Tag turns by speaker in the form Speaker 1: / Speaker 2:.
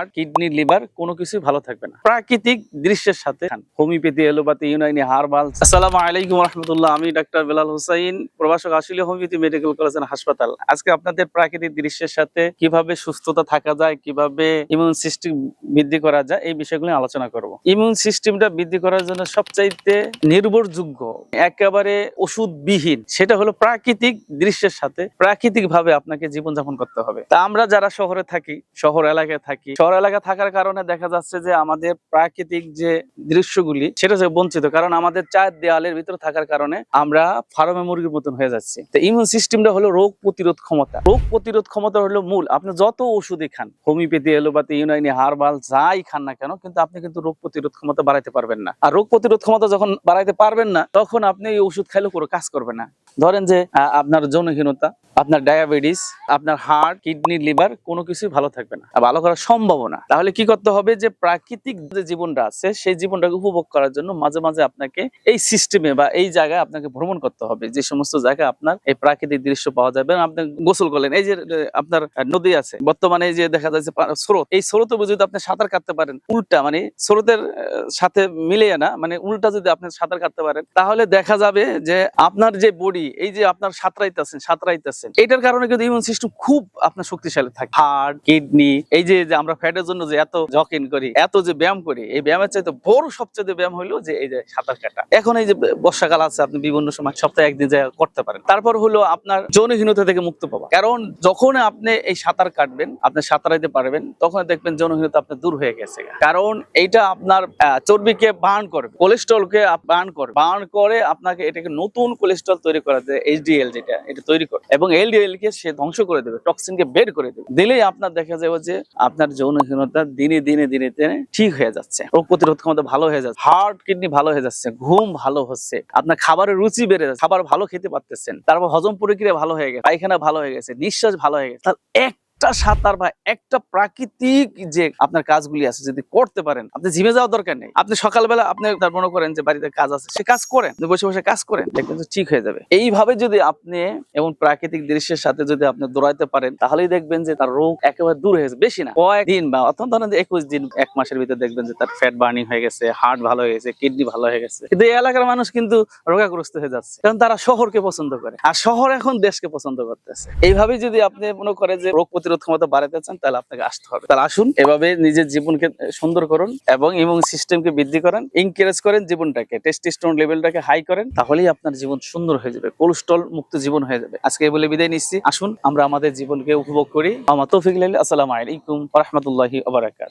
Speaker 1: Heart kidney, liver কোনো কিছুই ভালো থাকবে না। প্রাকৃতিক দৃশ্যের সাথে হোমিওপ্যাথি এলোপ্যাথি ইউনাইনি হারবাল আসসালামু আলাইকুম রহমতুল্লাহ আমি ডাক্তার বেলাল হোসাইন, প্রভাষক আসলে হোমিওপ্যাথি মেডিকেল কলেজ এন্ড হাসপাতাল। আজকে আপনাদের প্রাকৃতিক দৃশ্যের সাথে কীভাবে সুস্থতা থাকা যায়, কীভাবে ইমিউন সিস্টেম বৃদ্ধি করা যায়, এই বিষয়গুলো আলোচনা করব। ইমিউন সিস্টেমটা বৃদ্ধি করার জন্য সবচাইতে নির্ভরযোগ্য, একেবারে ওষুধবিহীন, সেটা হলো প্রাকৃতিক দৃশ্যের সাথে প্রাকৃতিক ভাবে আপনাকে জীবনযাপন করতে হবে। তা আমরা যারা শহরে থাকি, শহর এলাকায় থাকি, শহর এলাকা থাকার কারণে দেখা যাচ্ছে যে আমাদের প্রাকৃতিক যে দৃশ্যগুলি, সেটা হচ্ছে বঞ্চিত। কারণ আমাদের চার দেওয়ালের ভিতরে থাকার কারণে আমরা ফার্মে মুরগির মতন হয়ে যাচ্ছি। তো ইমিউন সিস্টেমটা হলো রোগ প্রতিরোধ ক্ষমতা। রোগ প্রতিরোধ ক্ষমতা হলো মূল। আপনি যত ওষুধই খান, হোমিওপ্যাথি এলোপ্যাথি ইউনাইনি হারবাল, যাই খান না কেন, কিন্তু আপনি কিন্তু রোগ প্রতিরোধ ক্ষমতা বাড়াইতে পারবেন না। আর রোগ প্রতিরোধ ক্ষমতা যখন বাড়াইতে পারবেন না, তখন আপনি এই ওষুধ খাইলেও কোনো কাজ করবে না। ধরেন যে আপনার যৌনহীনতা আপনার ডায়াবেটিস আপনার হার্ট কিডনি লিভার কোনো কিছুই ভালো থাকবে না ভালো করা সম্ভব না তাহলে কি করতে হবে যে প্রাকৃতিক যে জীবনটা আছে, সেই জীবনটাকে উপভোগ করার জন্য মাঝে মাঝে আপনাকে এই সিস্টেমে বা এই জায়গায় আপনাকে ভ্রমণ করতে হবে। যে সমস্ত জায়গায় আপনার এই প্রাকৃতিক দৃশ্য পাওয়া যাবে। আপনি গোসল করলেন, এই যে আপনার নদী আছে, বর্তমানে যে দেখা যাচ্ছে স্রোত, এই স্রোতে যদি আপনি সাঁতার কাটতে পারেন, উল্টা মানে স্রোতের সাথে মিলিয়ে না মানে উল্টা যদি আপনি সাঁতার কাটতে পারেন, তাহলে দেখা যাবে যে আপনার যে বডি এই যে আপনার সাঁতরাইতেছেন সাঁতরাইতেছেন এটার কারণে কিন্তু ইমিউন সিস্টেম খুব আপনার শক্তিশালী থাকে। হার্ট কিডনি, এই যে আমরা ফ্যাটের জন্য যে এত জকিন করি, এত যে ব্যায়াম করি, এই ব্যায়ামের চাইতে বড় সবচেয়ে ব্যায়াম হলো যে এই যে সাঁতার কাটা। এখন এই যে বর্ষাকাল আছে, আপনি বিভিন্ন সময় সপ্তাহে একদিন যায় করতে পারেন। তারপর হলো আপনার যৌনহীনতা থেকে মুক্ত পাওয়া। কারণ যখন আপনি এই সাঁতার কাটবেন, আপনি সাঁতারাইতে পারবেন, তখন দেখবেন যৌনহীনতা আপনার দূর হয়ে গেছে। কারণ এইটা আপনার চর্বিকে বার্ন করবে কোলেস্ট্রলকে বার্ন করবে। বার্ন করে আপনাকে এটাকে নতুন কোলেস্ট্রল তৈরি করা যায় এইচডিএল যেটা, এটা তৈরি করে এবং এলডিএল কে সে ধ্বংস করে দেবে টক্সিনকে বের করে দেবে। দিলেই আপনার দেখা যাবে যে আপনার যৌনহীনতা দিনে দিনে দিনে দিনে ঠিক হয়ে যাচ্ছে। রোগ প্রতিরোধ ক্ষমতা ভালো হয়ে যাচ্ছে হার্ট কিডনি ভালো হয়ে যাচ্ছে, ঘুম ভালো হচ্ছে, আপনার খাবারের রুচি বেড়ে যাচ্ছে, খাবার ভালো খেতে পারতেছেন, তারপর হজম প্রক্রিয়া ভালো হয়ে গেছে, পায়খানা ভালো হয়ে গেছে, নিঃশ্বাস ভালো হয়ে গেছে তাহলে একটা সাঁতার বা একটা প্রাকৃতিক যে আপনার কাজগুলি আছে যদি করতে পারেন, আপনি জিমে যাওয়ার দরকার নেই। আপনি সকালবেলা আপনি তার মনে করেন যে বাড়িতে কাজ আছে, সে কাজ করেন বসে বসে কাজ করেন, দেখবেন ঠিক হয়ে যাবে। এইভাবে যদি আপনি এবং প্রাকৃতিক দৃশ্যের সাথে যদি আপনি দৌড়াইতে পারেন, তাহলেই দেখবেন যে তার রোগ একেবারে দূর হয়ে গেছে, বেশি না। কয়েকদিন বা অথবা ধরেন একুশ দিন, এক মাসের ভিতরে দেখবেন যে তার ফ্যাট বার্নিং হয়ে গেছে হার্ট ভালো হয়ে গেছে কিডনি ভালো হয়ে গেছে। কিন্তু এই এলাকার মানুষ কিন্তু রোগাগ্রস্ত হয়ে যাচ্ছে, কারণ তারা শহরকে পছন্দ করে, আর শহর এখন দেশকে পছন্দ করতেছে। এইভাবে যদি আপনি মনে করেন যে রোগ প্রতিরোধ ক্ষমতা বাড়াতে চান, তাহলে আপনাকে আসতে হবে। তাহলে আসুন, এভাবে নিজের জীবনকে সুন্দর করুন এবং ইমিউন সিস্টেমকে বৃদ্ধি করেন ইনকারেজ করেন জীবনটাকে টেস্টিস্টোন লেভেলটাকে হাই করেন, তাহলেই আপনার জীবন সুন্দর হয়ে যাবে কোলেস্ট্রল মুক্ত জীবন হয়ে যাবে। আজকে বলে বিদায় নিচ্ছি। আসুন, আমরা আমাদের জীবনকে উপভোগ করি। আমার তৌফিক আসসালামু আলাইকুম রহমতুল্লাহি আবরাকাত